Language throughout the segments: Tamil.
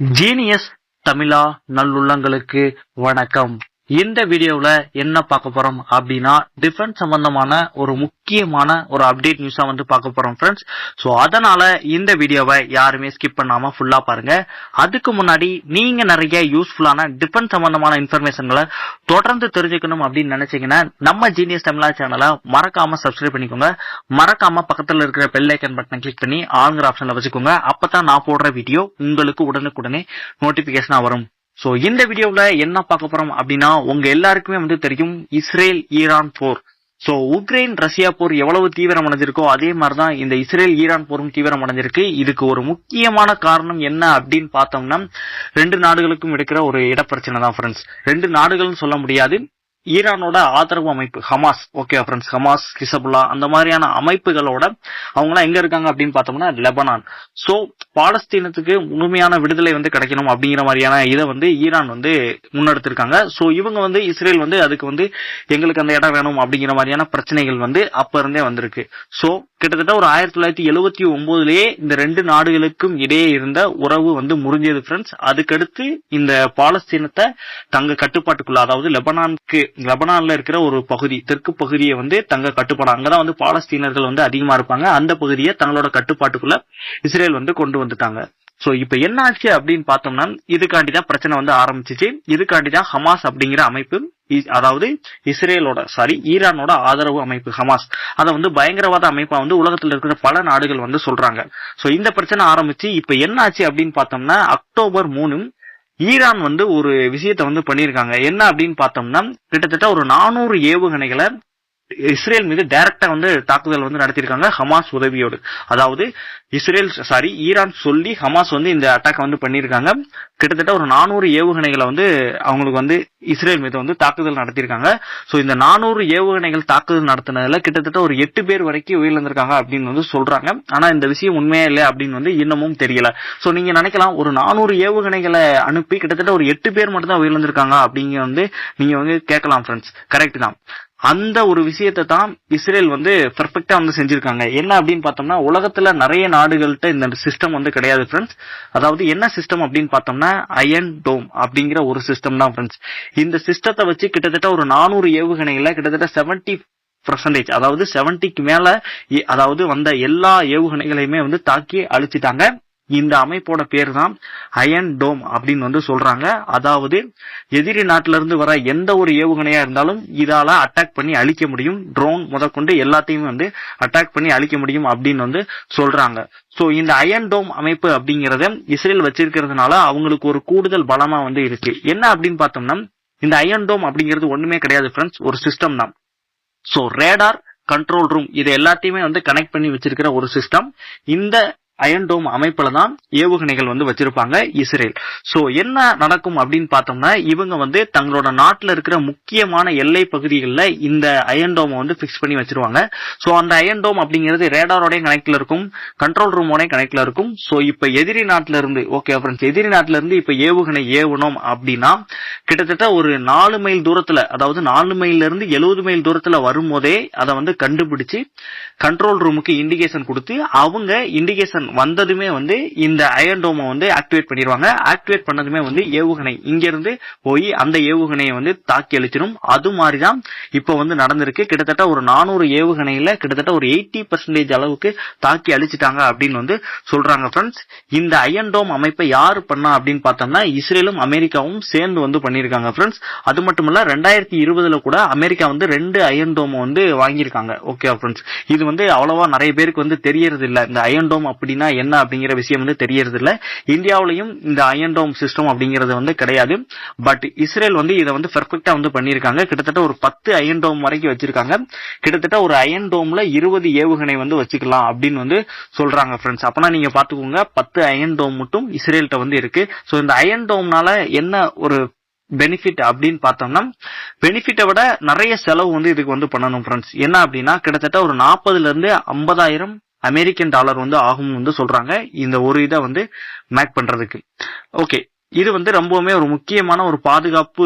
ஜீனியஸ் தமிழா நல்லுள்ளங்களுக்கு வணக்கம். இந்த வீடியோவில் என்ன பார்க்க போறோம் அப்படின்னா டிஃபென்ஸ் சம்பந்தமான ஒரு முக்கியமான ஒரு அப்டேட் நியூஸா வந்து பார்க்க போறோம் ஃப்ரெண்ட்ஸ் ஸோ அதனால இந்த வீடியோவை யாருமே ஸ்கிப் பண்ணாம ஃபுல்லா பாருங்க. அதுக்கு முன்னாடி நீங்க நிறைய யூஸ்ஃபுல்லான டிஃபென்ஸ் சம்பந்தமான இன்ஃபர்மேஷன்களை தொடர்ந்து தெரிஞ்சுக்கணும் அப்படின்னு நினைச்சீங்கன்னா நம்ம ஜீனியஸ் தமிழா சேனலை மறக்காம சப்ஸ்கிரைப் பண்ணிக்கோங்க. மறக்காம பக்கத்தில் இருக்கிற பெல் ஐக்கன் பட்டனை கிளிக் பண்ணி ஆளுங்கிற ஆப்ஷன்ல வச்சுக்கோங்க. அப்பதான் நான் போடுற வீடியோ உங்களுக்கு உடனுக்குடனே நோட்டிபிகேஷனா வரும். சோ இந்த வீடியோல என்ன பார்க்க போறோம் அப்படின்னா உங்க எல்லாருக்குமே வந்து தெரியும் இஸ்ரேல் ஈரான் போர். சோ உக்ரைன் ரஷ்யா போர் எவ்வளவு தீவிரம் அடைஞ்சிருக்கோ அதே மாதிரிதான் இந்த இஸ்ரேல் ஈரான் போரும் தீவிரம் அடைஞ்சிருக்கு இதுக்கு ஒரு முக்கியமான காரணம் என்ன அப்படின்னு பார்த்தோம்னா ரெண்டு நாடுகளுக்கும் எடுக்கிற ஒரு இடப்பிரச்சனை தான் ஃப்ரெண்ட்ஸ் ரெண்டு நாடுகள்னு சொல்ல முடியாது. ஈரானோட ஆதரவு அமைப்பு Hamas. Okay friends Hamas Hezbollah அந்த மாதிரியான அமைப்புகளோட அவங்களாம் எங்க இருக்காங்க அப்படின்னு பார்த்தோம்னா லெபனான். சோ பாலஸ்தீனத்துக்கு முழுமையான விடுதலை வந்து கிடைக்கணும் அப்படிங்கிற மாதிரியான இதை வந்து ஈரான் வந்து முன்னெடுத்திருக்காங்க. சோ இவங்க வந்து இஸ்ரேல் வந்து அதுக்கு வந்து எங்களுக்கு அந்த இடம் வேணும் அப்படிங்கிற மாதிரியான பிரச்சனைகள் வந்து அப்ப இருந்தே வந்திருக்கு. சோ கிட்டத்தட்ட ஒரு ஆயிரத்தி தொள்ளாயிரத்தி எழுபத்தி ஒன்பதுலயே இந்த ரெண்டு நாடுகளுக்கும் இடையே இருந்த உறவு வந்து முறிஞ்சது ஃப்ரெண்ட்ஸ் அதுக்கடுத்து இந்த பாலஸ்தீனத்தை தங்க கட்டுப்பாட்டுக்குள்ள அதாவது லெபனானுக்கு லெபனான்ல இருக்கிற ஒரு பகுதி தெற்கு பகுதியை வந்து தங்க கட்டுப்பாடு. அங்கதான் வந்து பாலஸ்தீனர்கள் வந்து அதிகமா இருப்பாங்க. அந்த பகுதியை தங்களோட கட்டுப்பாட்டுக்குள்ள இஸ்ரேல் வந்து கொண்டு வந்துட்டாங்க. சோ இப்ப என்ன ஆச்சு அப்படின்னு பார்த்தோம்னா இதுக்காண்டி தான் பிரச்சனை வந்து ஆரம்பிச்சிச்சு. இதுக்காண்டி தான் ஹமாஸ் அப்படிங்கிற அமைப்பு அதாவது இஸ்ரேலோட சாரி ஈரானோட ஆதரவு அமைப்பு ஹமாஸ். அதை வந்து பயங்கரவாத அமைப்பா வந்து உலகத்துல இருக்கிற பல நாடுகள் வந்து சொல்றாங்க. சோ இந்த பிரச்சனை ஆரம்பிச்சு இப்ப என்ன ஆச்சு அப்படின்னு பார்த்தோம்னா அக்டோபர் மூணு ஈரான் வந்து ஒரு விஷயத்த வந்து பண்ணியிருக்காங்க. என்ன அப்படின்னு பார்த்தோம்னா கிட்டத்தட்ட ஒரு நானூறு ஏவுகணைகளை இஸ்ரேல் மீது டைரக்டா வந்து தாக்குதல் வந்து நடத்தியிருக்காங்க ஹமாஸ் உதவியோடு. அதாவது இஸ்ரேல் சாரி ஈரான் சொல்லி ஹமாஸ் வந்து இந்த அட்டாக் வந்து பண்ணியிருக்காங்க. கிட்டத்தட்ட ஒரு நானூறு ஏவுகணைகளை வந்து அவங்களுக்கு வந்து இஸ்ரேல் மீது வந்து தாக்குதல் நடத்தியிருக்காங்க. சோ இந்த நானூறு ஏவுகணைகள் தாக்குதல் நடத்தினதுல கிட்டத்தட்ட ஒரு எட்டு பேர் வரைக்கும் உயிரிழந்திருக்காங்க அப்படின்னு வந்து சொல்றாங்க. ஆனா இந்த விஷயம் உண்மையா இல்லை அப்படின்னு வந்து இன்னமும் தெரியல. சோ நீங்க நினைக்கலாம் ஒரு நானூறு ஏவுகணைகளை அனுப்பி கிட்டத்தட்ட ஒரு எட்டு பேர் மட்டும் தான் உயிரிழந்திருக்காங்க அப்படிங்க வந்து நீங்க வந்து கேட்கலாம் ஃப்ரெண்ட்ஸ் கரெக்ட் தான். அந்த ஒரு விஷயத்தை தான் இஸ்ரேல் வந்து பெர்ஃபெக்டா வந்து செஞ்சிருக்காங்க. என்ன அப்படின்னு பார்த்தோம்னா உலகத்துல நிறைய நாடுகள்கிட்ட இந்த சிஸ்டம் வந்து கிடையாது ஃப்ரெண்ட்ஸ் அதாவது என்ன சிஸ்டம் அப்படின்னு பார்த்தோம்னா அயன் டோம் அப்படிங்கிற ஒரு சிஸ்டம் தான் ஃப்ரெண்ட்ஸ் இந்த சிஸ்டத்தை வச்சு கிட்டத்தட்ட ஒரு நானூறு ஏவுகணைகளை கிட்டத்தட்ட 70 பர்சன்டேஜ் அதாவது 70க்கு மேல இ- அதாவது வந்த எல்லா ஏவுகணைகளையுமே வந்து தாக்கி அழிச்சிட்டாங்க. இந்த அமைப்போட பேர் தான் அயன் டோம் அப்படின்னு வந்து சொல்றாங்க. அதாவது எதிரி நாட்டில இருந்து வர எந்த ஒரு ஏவுகணையா இருந்தாலும் இதால அட்டாக் பண்ணி அழிக்க முடியும். ட்ரோன் முதற்கொண்டு எல்லாத்தையுமே வந்து அட்டாக் பண்ணி அழிக்க முடியும் அப்படின்னு வந்து சொல்றாங்க. சோ இந்த அயன் டோம் அமைப்பு அப்படிங்கறத இஸ்ரேல் வச்சிருக்கிறதுனால அவங்களுக்கு ஒரு கூடுதல் பலமா வந்து இருக்கு. என்ன அப்படின்னு பார்த்தோம்னா இந்த அயன் டோம் அப்படிங்கிறது ஒண்ணுமே கிடையாது ஃப்ரெண்ட்ஸ் ஒரு சிஸ்டம் தான். சோ ரேடார் கண்ட்ரோல் ரூம் இது எல்லாத்தையுமே வந்து கனெக்ட் பண்ணி வச்சிருக்கிற ஒரு சிஸ்டம் இந்த அயன் டோம் அமைப்புல தான் ஏவுகணைகள் வந்து வச்சிருப்பாங்க இஸ்ரேல். சோ என்ன நடக்கும் அப்படின்னு பார்த்தோம்னா இவங்க வந்து தங்களோட நாட்டில் இருக்கிற முக்கியமான எல்லை பகுதிகளில் இந்த அயன் டோமை வந்து பிக்ஸ் பண்ணி வச்சிருவாங்க. சோ அந்த அயன்டோம் அப்படிங்கிறது ரேடாரோட கனெக்ட்ல இருக்கும் கண்ட்ரோல் ரூமோட கனெக்ட்ல இருக்கும். சோ இப்ப எதிரி நாட்டுல இருந்து ஓகே ஃப்ரெண்ட்ஸ் எதிரி நாட்டுல இருந்து இப்ப ஏவுகணை ஏவணும் அப்படின்னா கிட்டத்தட்ட ஒரு நாலு மைல் தூரத்துல அதாவது நாலு மைல்ல இருந்து எழுபது மைல் தூரத்துல வரும்போதே அதை வந்து கண்டுபிடிச்சு கண்ட்ரோல் ரூமுக்கு இண்டிகேஷன் கொடுத்து அவங்க இண்டிகேஷன் வந்ததுமே வந்து இந்த அயன் டோமை வந்து ஆக்டிவேட் பண்ணிடுவாங்க. ஆக்டிவேட் பண்ணதுமே வந்து ஏவுகணை. இங்கிருந்து போய் அந்த ஏவுகணையை வந்து தாக்கி அழிச்சிடும். அது மாதிரி தான் இப்ப வந்து நடந்திருக்கு. கிட்டத்தட்ட ஒரு நானூறு ஏவுகணையில கிட்டத்தட்ட ஒரு எயிட்டி பர்சன்டேஜ் அளவுக்கு தாக்கி அழிச்சிட்டாங்க அப்படின்னு வந்து சொல்றாங்க ஃப்ரெண்ட்ஸ் இந்த அயன் டோம் அமைப்பை யாரு பண்ணா அப்படின்னு பார்த்தோம்னா இஸ்ரேலும் அமெரிக்காவும் சேர்ந்து வந்து பண்ணியிருக்காங்க ஃப்ரெண்ட்ஸ் அது மட்டும் இல்ல ரெண்டாயிரத்தி இருபதுல கூட அமெரிக்கா வந்து ரெண்டு அயன் டோம் வந்து வாங்கியிருக்காங்க. ஓகே ஃப்ரெண்ட்ஸ் இது வந்து அவ்வளவா நிறைய பேருக்கு வந்து தெரியறது இல்ல இந்த அயன் டோம் அப்படின்னா என்ன அப்படிங்கிற விஷயம் வந்து தெரியறது இல்ல இந்தியாவிலையும் இந்த அயன் டோம் சிஸ்டம் அப்படிங்கிறது வந்து கிடையாது. பட் இஸ்ரேல் வந்து இதை வந்து பெர்ஃபெக்டா வந்து பண்ணியிருக்காங்க. கிட்டத்தட்ட ஒரு பத்து அயன் டோம் வரைக்கும் வச்சிருக்காங்க. கிட்டத்தட்ட ஒரு அயன் டோம்ல இருபது ஏவுகணை வந்து வச்சுக்கலாம் அப்படின்னு வந்து சொல்றாங்க ஃப்ரெண்ட்ஸ் அப்பனா நீங்க பாத்துக்கோங்க பத்து அயன் டோம் மட்டும் இஸ்ரேல்கிட்ட வந்து இருக்கு. ஸோ இந்த அயன் டோம்னால என்ன ஒரு பெனிஃபிட் அப்படின்னு பார்த்தோம்னா பெனிஃபிட்டை விட நிறைய செலவு வந்து இதுக்கு வந்து பண்ணணும் ஃப்ரெண்ட்ஸ் என்ன அப்படின்னா கிட்டத்தட்ட ஒரு நாற்பதுல இருந்து ஐம்பதாயிரம் அமெரிக்கன் டாலர் வந்து ஆகும் வந்து சொல்றாங்க. இந்த ஒரு இதை வந்து மேக் பண்றதுக்கு. ஓகே இது வந்து ரொம்பவுமே ஒரு முக்கியமான ஒரு பாதுகாப்பு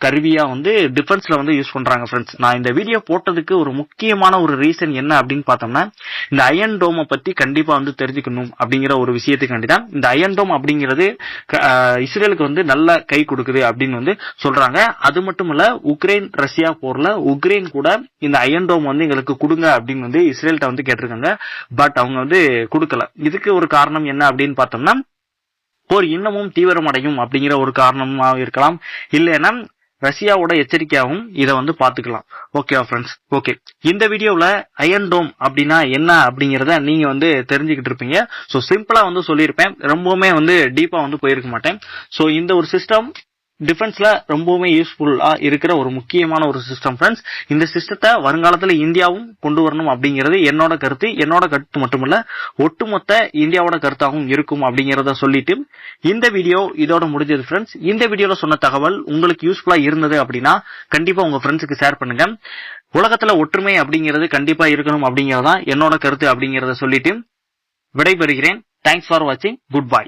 கருவியா வந்து டிஃபென்ஸ்ல வந்து யூஸ் பண்றாங்க ஃப்ரெண்ட்ஸ் நான் இந்த வீடியோ போட்டதுக்கு ஒரு முக்கியமான ஒரு ரீசன் என்ன அப்படின்னு பார்த்தோம்னா இந்த அயன் டோமை பத்தி கண்டிப்பா வந்து தெரிஞ்சுக்கணும் அப்படிங்கிற ஒரு விஷயத்துக்காண்டி தான் இந்த அயன் டோம் அப்படிங்கிறது க- இஸ்ரேலுக்கு வந்து நல்ல கை கொடுக்குது அப்படின்னு வந்து சொல்றாங்க. அது மட்டும் இல்ல உக்ரைன் ரஷ்யா போர்ல உக்ரைன் கூட இந்த அயன் டோம் வந்து எங்களுக்கு கொடுங்க அப்படின்னு வந்து இஸ்ரேல்கிட்ட வந்து கேட்டிருக்காங்க. பட் அவங்க வந்து கொடுக்கல. இதுக்கு ஒரு காரணம் என்ன அப்படின்னு பார்த்தோம்னா போர் இன்னமும் தீவிரமடையும் அப்படிங்கிற ஒரு காரணமாக இருக்கலாம். இல்லைன்னா ரஷ்யாவோட எச்சரிக்கையாகவும் இதை வந்து பார்த்துக்கலாம். ஓகேவா ஃப்ரெண்ட்ஸ் ஓகே இந்த வீடியோவில் அயன் டோம் அப்படின்னா என்ன அப்படிங்கிறத நீங்க வந்து தெரிஞ்சுக்கிட்டு இருப்பீங்க. ஸோ சிம்பிளாக வந்து சொல்லியிருப்பேன். ரொம்பவுமே வந்து டீப்பாக வந்து போயிருக்க மாட்டேன். ஸோ இந்த ஒரு சிஸ்டம் டிஃபென்ஸ்ல ரொம்பவுமே யூஸ்ஃபுல்லா இருக்கிற ஒரு முக்கியமான ஒரு சிஸ்டம் ஃப்ரெண்ட்ஸ் இந்த சிஸ்டத்தை வருங்காலத்துல இந்தியாவும் கொண்டு வரணும் அப்படிங்கிறது என்னோட கருத்து. என்னோட கருத்து மட்டுமல்ல ஒட்டுமொத்த இந்தியாவோட கருத்தாகவும் இருக்கும் அப்படிங்கறத சொல்லிட்டு இந்த வீடியோ இதோட முடிஞ்சது ஃப்ரெண்ட்ஸ் இந்த வீடியோல சொன்ன தகவல் உங்களுக்கு யூஸ்ஃபுல்லா இருந்தது அப்படின்னா கண்டிப்பா உங்க ஃப்ரெண்ட்ஸுக்கு ஷேர் பண்ணுங்க. உலகத்துல ஒற்றுமை அப்படிங்கிறது கண்டிப்பா இருக்கணும் அப்படிங்கறதான் என்னோட கருத்து அப்படிங்கறத சொல்லிட்டு விடைபெறுகிறேன். தேங்க்ஸ் ஃபார் வாட்சிங் குட் பை